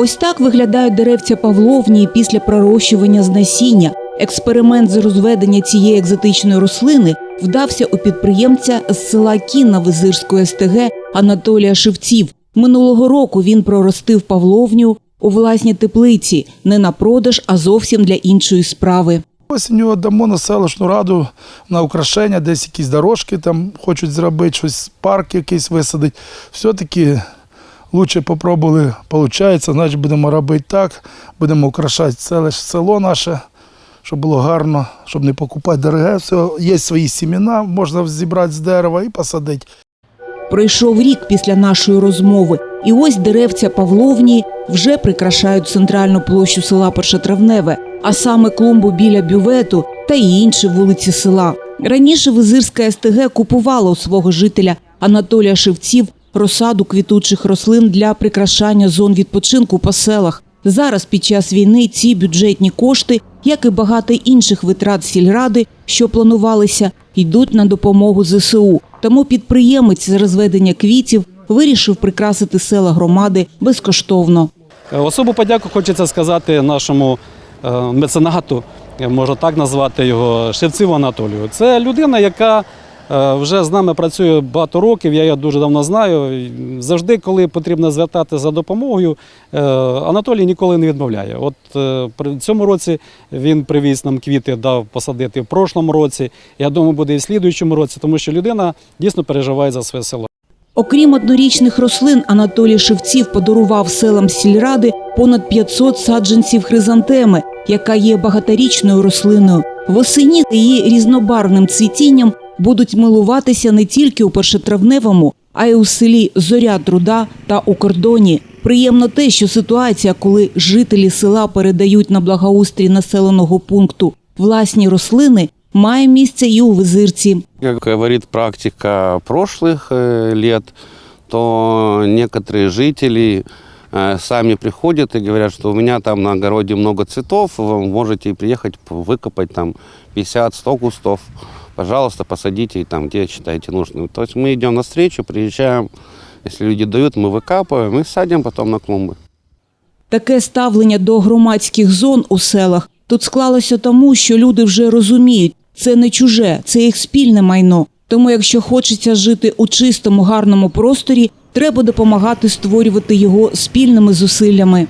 Ось так виглядають деревця павловні після пророщування з насіння. Експеримент з розведення цієї екзотичної рослини вдався у підприємця з села Кінна Визирської СТГ Анатолія Шевців. Минулого року він проростив павловню у власній теплиці не на продаж, а зовсім для іншої справи. Осінню дамо на селищну раду на украшення, десь якісь дорожки там хочуть зробити, щось парк якийсь висадити. Все-таки лучше попробували, виходить, значить будемо робити так, будемо украшати селищ, село наше, щоб було гарно, щоб не покупати дороге. Все, є свої сімена, можна зібрати з дерева і посадити. Пройшов рік після нашої розмови, і ось деревця Павловні вже прикрашають центральну площу села Першотравневе, а саме клумбу біля бювету та й інші вулиці села. Раніше Визирська СТГ купувала у свого жителя Анатолія Шевців розсаду квітучих рослин для прикрашання зон відпочинку по селах. Зараз під час війни ці бюджетні кошти, як і багато інших витрат сільради, що планувалися, йдуть на допомогу ЗСУ. Тому підприємець з розведення квітів вирішив прикрасити села громади безкоштовно. Е, Особу подяку хочеться сказати нашому е, меценату, е, можна так назвати його, Шевцеву Анатолію. Це людина, яка вже з нами працює багато років, я його дуже давно знаю. Завжди, коли потрібно звертати за допомогою, е, Анатолій ніколи не відмовляє. От е, при цьому році він привіз нам квіти, дав посадити в прошлому році. Я думаю, буде і в слідуючому році, тому що людина дійсно переживає за своє село. Окрім однорічних рослин, Анатолій Шевців подарував селам сільради понад 500 саджанців хризантеми, яка є багаторічною рослиною. Восені її різнобарвним цвітінням будуть милуватися не тільки у першотравневому, а й у селі Зоря Труда та у кордоні. Приємно те, що ситуація, коли жителі села передають на благоустрій населеного пункту власні рослини, має місце і у Визирці. Как говорит практика прошлых э, лет, то некоторые жители э, сами приходят и говорят, что у меня там на огороде много цветов, вы можете приехать п- выкопать там 50-100 кустов. Пожалуйста, посадите там, где считаете нужным. То есть мы идем навстречу, приезжаем, если люди дают, мы выкапываем и садим потом на клумбы. Таке ставлення до громадських зон у селах тут склалося тому, що люди вже розуміють, це не чуже, це їх спільне майно. Тому, якщо хочеться жити у чистому, гарному просторі, треба допомагати створювати його спільними зусиллями.